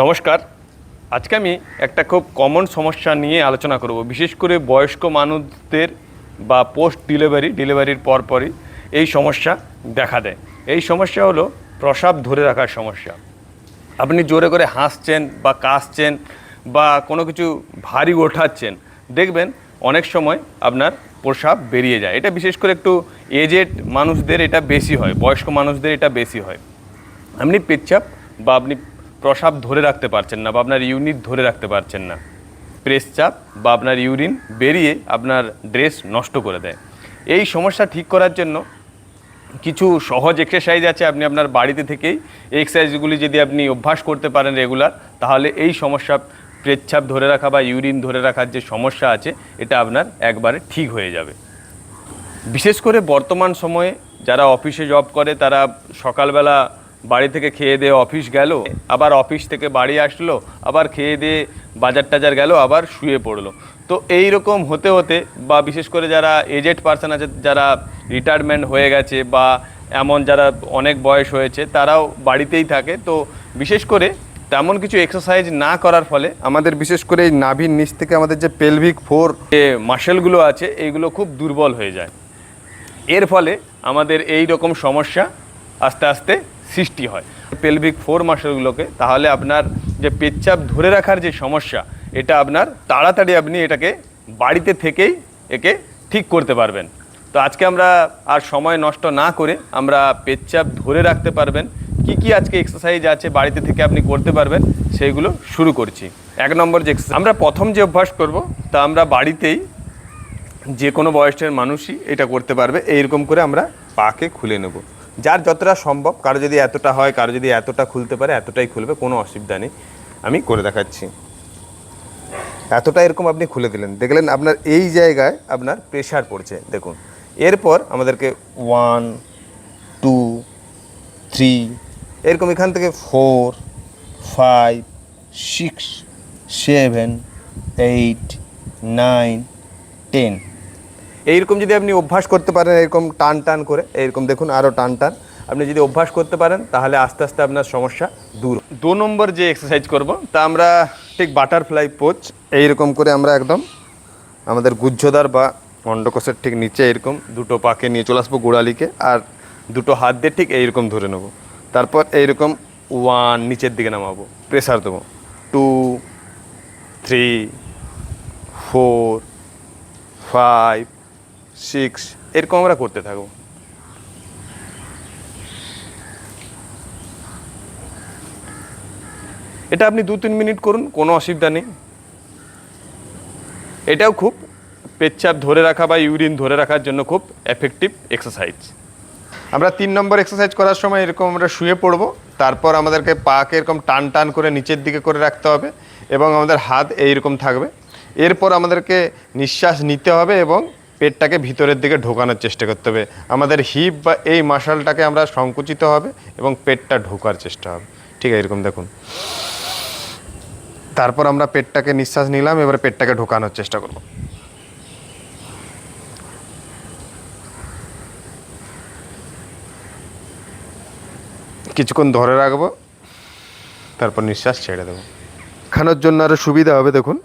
নমস্কার। আজকে আমি একটা খুব কমন সমস্যা নিয়ে আলোচনা করব। বিশেষ করে বয়স্ক মানুষদের বা পোস্ট ডেলিভারি ডেলিভারির পরপরই এই সমস্যা দেখা দেয়। এই সমস্যা হলো প্রসাব ধরে রাখার সমস্যা। আপনি জোরে করে হাসছেন বা কাশছেন বা কোনো কিছু ভারী ওঠাচ্ছেন, দেখবেন অনেক সময় আপনার প্রসাব বেরিয়ে যায়। এটা বিশেষ করে একটু এজেড মানুষদের এটা বেশি হয়, বয়স্ক মানুষদের এটা বেশি হয়। আপনি পেচ্ছাপ বা আপনি প্রসাব ধরে রাখতে পারছেন না বা আপনার ইউনিট ধরে রাখতে পারছেন না। প্রেস চাপ বা আপনার ইউরিন বেরিয়ে আপনার ড্রেস নষ্ট করে দেয়। এই সমস্যা ঠিক করার জন্য কিছু সহজ এক্সারসাইজ আছে। আপনি আপনার বাড়িতে থেকেই এক্সারসাইজগুলি যদি আপনি অভ্যাস করতে পারেন রেগুলার তাহলে এই সমস্যা প্রেচ্ছাপ ধরে রাখা বা ইউরিন ধরে রাখার যে সমস্যা আছে, এটা আপনার একবারে ঠিক হয়ে যাবে। বিশেষ করে বর্তমান সময়ে যারা অফিসে জব করে, তারা সকালবেলা বাড়ি থেকে খেয়ে দিয়ে অফিস গেল, আবার অফিস থেকে বাড়ি আসলো, আবার খেয়ে দিয়ে বাজার টাজার গেল, আবার শুয়ে পড়ল। তো এই রকম হতে হতে বা বিশেষ করে যারা এজেড পার্সন আছে, যারা রিটায়ারমেন্ট হয়ে গেছে বা এমন যারা অনেক বয়স হয়েছে, তারাও বাড়িতেই থাকে। তো বিশেষ করে তেমন কিছু এক্সারসাইজ না করার ফলে আমাদের বিশেষ করে এই নাভির নিচ থেকে আমাদের যে পেলভিক ফোর যে মাসেলগুলো আছে এইগুলো খুব দুর্বল হয়ে যায়। এর ফলে আমাদের এই রকম সমস্যা আস্তে আস্তে সৃষ্টি হয়। পেলভিক ফোর মাসেলগুলোকে তাহলে আপনার যে পেচ্ছাপ ধরে রাখার যে সমস্যা, এটা আপনার তাড়াতাড়ি আপনি এটাকে বাড়িতে থেকেই একে ঠিক করতে পারবেন। তো আজকে আমরা আর সময় নষ্ট না করে আমরা পেচ্ছাপ ধরে রাখতে পারবেন। কি কি আজকে এক্সারসাইজ আছে বাড়িতে থেকে আপনি করতে পারবেন সেইগুলো শুরু করছি। এক নম্বর যে আমরা প্রথম যে অভ্যাস করব, তা আমরা বাড়িতেই যে কোনো বয়সের মানুষই এটা করতে পারবে। এইরকম করে আমরা পাকে খুলে নেব। যার যতটা সম্ভব, কারও যদি এতটা হয়, কারও যদি এতটা খুলতে পারে, এতটাই খুলবে, কোনো অসুবিধা নেই। আমি করে দেখাচ্ছি। এতটা এরকম আপনি খুলে দিলেন। দেখলেন আপনার এই জায়গায় আপনার প্রেশার পড়ছে। দেখুন, এরপর আমাদেরকে ওয়ান টু থ্রি এরকম এখান থেকে four five six seven eight nine ten এইরকম যদি আপনি অভ্যাস করতে পারেন এরকম টান টান করে এরকম দেখুন আরও টান টান। আপনি যদি অভ্যাস করতে পারেন, তাহলে আস্তে আস্তে আপনার সমস্যা দূর দু নম্বর যে এক্সারসাইজ করব, তা আমরা ঠিক বাটারফ্লাই পোচ এইরকম করে আমরা একদম আমাদের গুজ্জদার বা অন্ডকোষের ঠিক নিচে এরকম দুটো পাকে নিয়ে চলে আসব গোড়ালিকে, আর দুটো হাত দিয়ে ঠিক এইরকম ধরে নেব। তারপর এইরকম ওয়ান নিচের দিকে নামাবো প্রেসার দেবো। Two three four five six এরকম আমরা করতে থাকব। এটা আপনি দু তিন মিনিট করুন, কোনো অসুবিধা নেই। এটাও খুব পেচ্ছাপ ধরে রাখা বা ইউরিন ধরে রাখার জন্য খুব এফেক্টিভ এক্সারসাইজ আমরা তিন নম্বর এক্সারসাইজ করার সময় এরকম আমরা শুয়ে পড়ব, তারপর আমাদেরকে পাকে এরকম টান টান করে নিচের দিকে করে রাখতে হবে এবং আমাদের হাত এইরকম থাকবে। এরপর আমাদেরকে নিঃশ্বাস নিতে হবে এবং পেটটাকে ভিতরের দিকে ঢোকানোর চেষ্টা করতে হবে। আমাদের হিপ বা এই মাসালটাকে আমরা সংকুচিত হবে এবং পেটটা ঢোকার চেষ্টা হবে। ঠিক আছে, এরকম দেখুন। তারপর আমরা পেটটাকে নিঃশ্বাস নিলাম, এবার পেটটাকে ঢোকানোর চেষ্টা করব। কিছুক্ষণ ধরে রাখব, তারপর নিঃশ্বাস ছেড়ে দেবো। খানোর জন্য আরও সুবিধা হবে, দেখুন।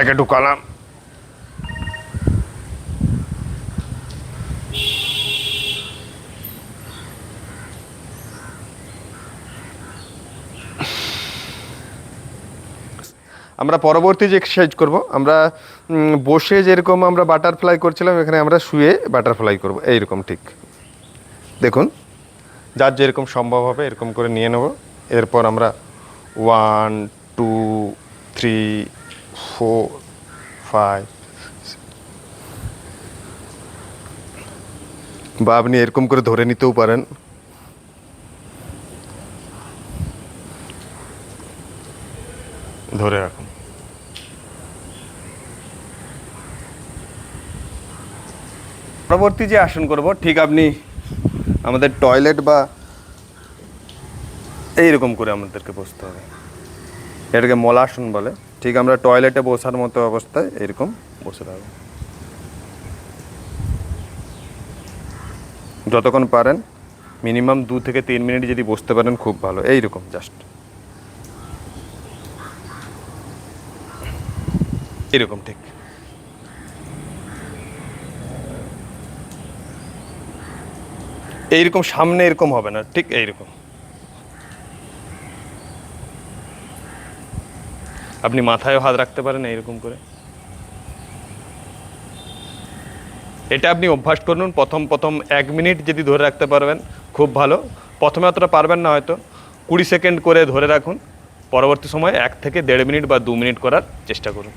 পেটটাকে ঢুকালাম। আমরা পরবর্তী যে এক্সারসাইজ করব, আমরা বসে যেরকম আমরা বাটারফ্লাই করছিলাম, এখানে আমরা শুয়ে বাটারফ্লাই করব। এইরকম ঠিক। দেখুন, যার যেরকম সম্ভব হবে এরকম করে নিয়ে নেব। এরপর আমরা one two three four five বা আপনি এরকম করে ধরে নিতেও পারেন। ধরে রাখুন। পরবর্তী যে আসন করব ঠিক আপনি আমাদের টয়লেট বা এইরকম করে আমাদেরকে বসতে হবে। এটাকে মলাসন বলে। ঠিক আমরা টয়লেটে বসার মতো অবস্থায় এরকম বসে থাকব। যতক্ষণ পারেন, মিনিমাম দু থেকে তিন মিনিট যদি বসতে পারেন খুব ভালো, এইরকম জাস্ট এরকম ঠিক। এইরকম সামনে এরকম হবে না, ঠিক এইরকম। আপনি মাথায়ও হাত রাখতে পারেন এইরকম করে। এটা আপনি অভ্যাস করুন প্রথম প্রথম এক মিনিট যদি ধরে রাখতে পারবেন, খুব ভালো। প্রথমে অতটা পারবেন না হয়তো। কুড়ি সেকেন্ড করে ধরে রাখুন। পরবর্তী সময় এক থেকে দেড় মিনিট বা দু মিনিট করার চেষ্টা করুন।